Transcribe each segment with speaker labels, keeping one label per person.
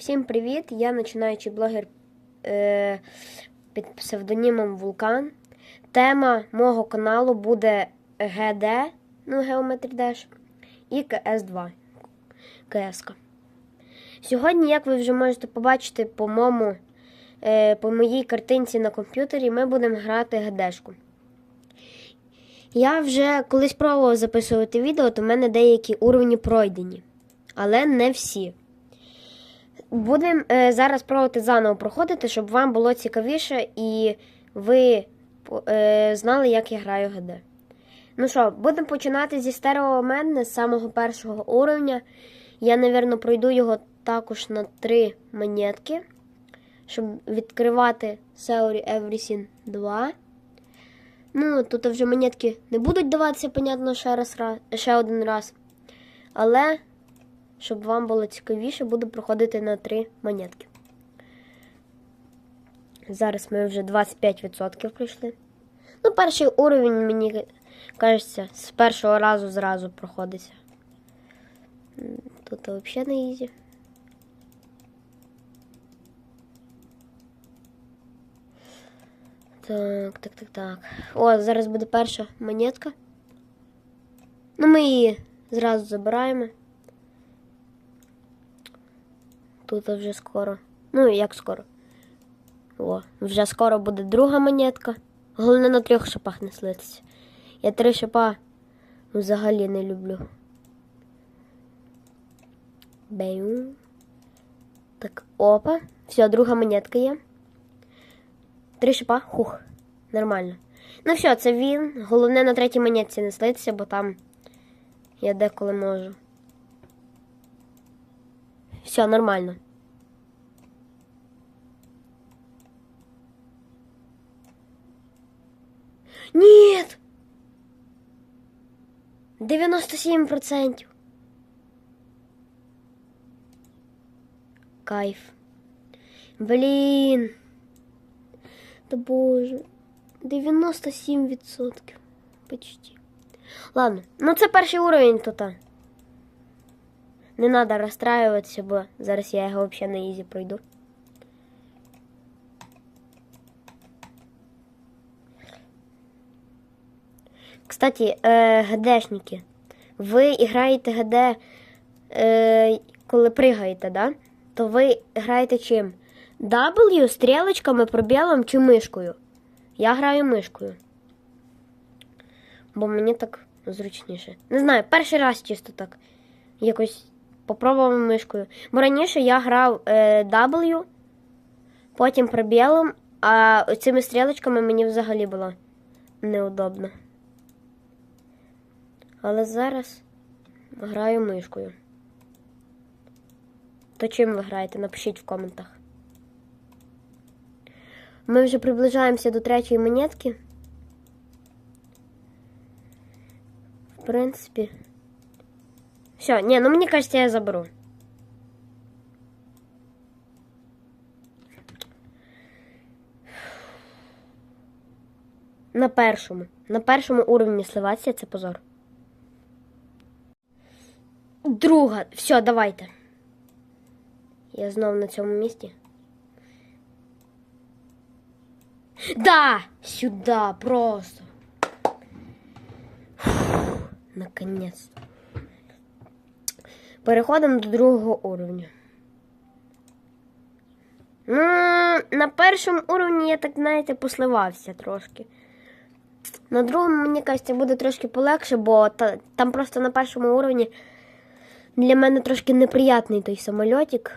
Speaker 1: Всім привіт! Я починаючий блогер е, під псевдонімом Вулкан. Тема мого каналу буде ГД, ну Geometry Dash, і КС2. КС. Сьогодні, як ви вже можете побачити по моєму, е, по моїй картинці на комп'ютері, ми будемо грати ГДшку. Я вже колись пробував записувати відео, то в мене деякі уровні пройдені, але не всі. Будемо е, зараз пробувати заново проходити, щоб вам було цікавіше і ви е, знали, як я граю ГД. Ну що, будемо починати зі стерео мене з самого першого уровня. Я, напевно, пройду його також на три монетки, щоб відкривати Theory Everything 2. Ну, тут вже монетки не будуть даватися, понятно, ще, раз, ще один раз. Але щоб вам було цікавіше, буду проходити на 3 монетки. Зараз ми вже 25% пройшли. Ну, перший уровень, мені кажеться, з першого разу зразу проходиться. Тут взагалі не ізі. Так, так, так, так. О, зараз буде перша монетка. Ну, ми її зразу забираємо. Тут вже скоро. Ну, як скоро. О, вже скоро буде друга монетка. Головне на трьох шипах не слитися. Я три шипа взагалі не люблю. Бею. Так, опа. Все, друга монетка є. Три шипа. Хух. Нормально. Ну все, це він. Головне на третій монетці не слитися, бо там я деколи можу. Все, нормально. Нет! 97%. Кайф. Блін. Да боже. 97%. Почти. Ладно, ну це перший уровень тут. Не треба розстраюватися, бо зараз я його взагалі на ізі пройду. Кстати, е, ГДшники, ви граєте ГД, е, коли пригаєте, да? то ви граєте чим? W, стрілочками, пробілом чи мишкою? Я граю мишкою. Бо мені так зручніше. Не знаю, перший раз чисто так. Якось попробував мишкою. Бо раніше я грав е, W, потім пробілом, а цими стрілочками мені взагалі було неудобно. Але зараз граю мишкою. То чим ви граєте? Напишіть в коментах. Ми вже приближаємося до третьої монетки. В принципі. Все, ні, ну мені кажеться, я заберу. На першому. На першому уровні сливація це позор. Друга. Все, давайте. Я знову на цьому місці. Да! Сюда, просто. Фух, наконец. Переходимо до другого уровня. Ну, на першому уровні я так, знаєте, посливався трошки. На другому, мені кажеться, буде трошки полегше, бо та, там просто на першому уровні для мене трошки неприятний той самольотик.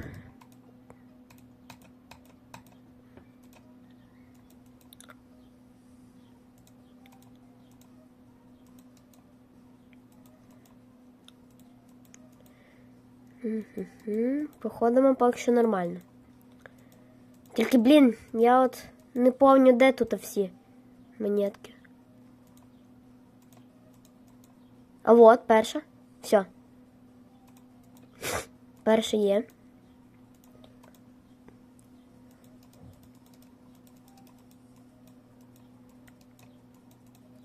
Speaker 1: Угу. Проходимо поки що нормально. Тільки, блін, я от не пам'ятаю, де тут всі монетки. А от перша. Все. Перша є.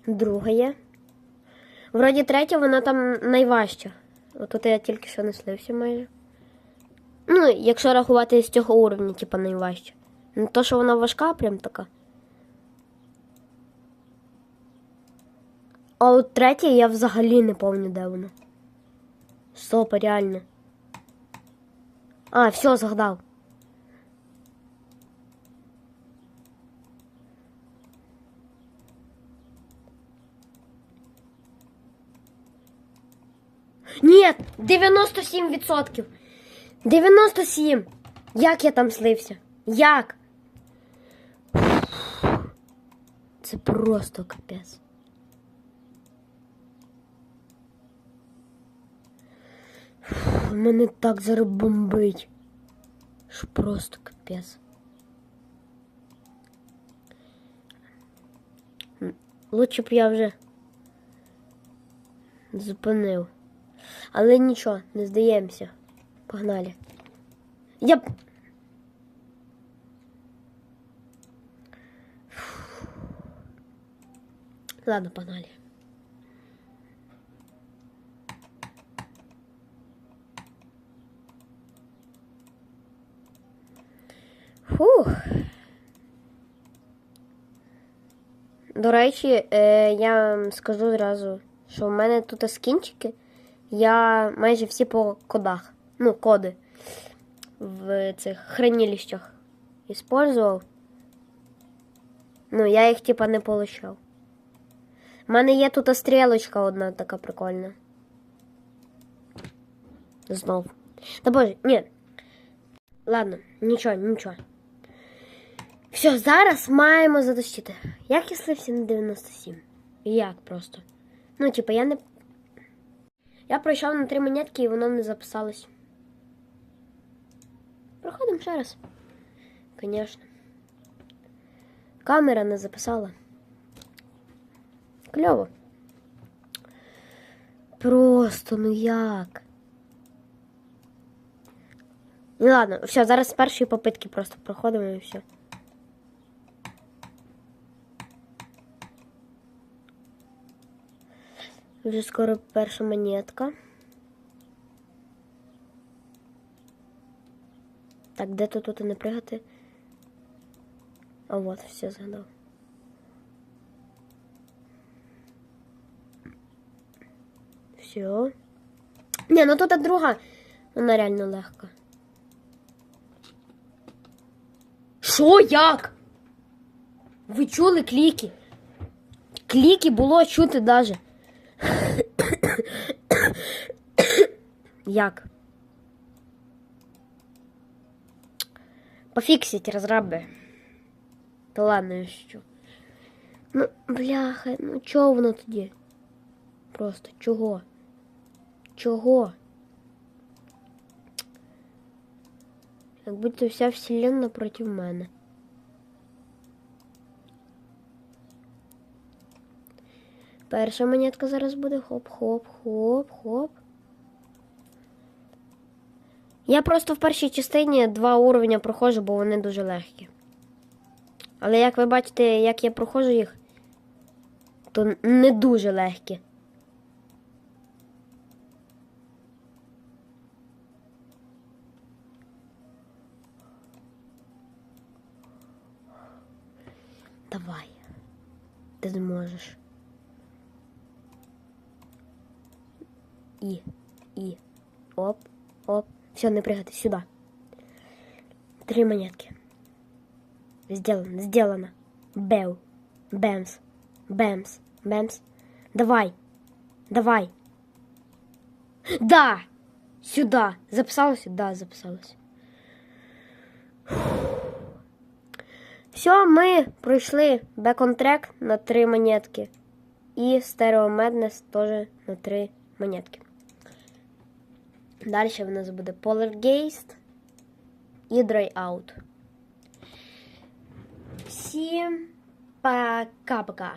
Speaker 1: Друга є. Вроді третя, вона там найважча. Отут я тільки що не слився майже. Ну, якщо рахувати з цього уровня, типа найважче. Не то, що вона важка, прям така. А от третє я взагалі не пам'ятаю, де воно. Стоп, реально. А, все, згадав. Ні, 97%. 97. Як я там слився? Як? Це просто капець. Мене так зараз бомбить. Що просто капець. Лучше б я вже зупинив. Але нічого, не здаємося. Погнали. Я. Ладно, погнали. Фух. До речі, е, я вам скажу зразу, що в мене тут скінчики. Я майже всі по кодах. Ну, коди в цих хранилищах использував. Ну, я їх типа не получав. У мене є тут стрілочка одна така прикольна. Знов. Та боже, ні. Ладно, нічого, нічого. Все, зараз маємо затащити. Як я слився на 97? Як просто? Ну, типа, я не. Я пройшов на три монетки і воно не записалось. Проходимо ще раз. Звісно. Камера не записала. Кльово. Просто, ну як? Ну ладно, все, зараз з першої попитки просто проходимо і все. Вже скоро перша монетка. Так, де тут тут не пригати? А вот, все згадав. Все. Не, ну тут друга. Вона реально легка. Що як? Ви чули кліки? Кліки було чути даже. Як? Пофіксить розраби. Та ладно, що. Ну, бляха, ну чого воно тоді? Просто чого? Чого? Як будто вся вселенна проти мене. Перша монетка зараз буде хоп-хоп-хоп-хоп. Я просто в першій частині два уровня проходжу, бо вони дуже легкі. Але як ви бачите, як я проходжу їх, то не дуже легкі. Давай. Ти зможеш. І, і. Оп, оп. Все, не прыгай, сюда. Три монетки. Сделано, сделано. Бэу. Бэмс. Бэмс. Бэмс. Давай. Давай. Да! Сюда. Записалось? Да, записалось. Все, ми пройшли Back on Track на три монетки. І Stereo Madness теж на три монетки. Далі в нас буде Polargeist і Dry Out. Всім пока-пока.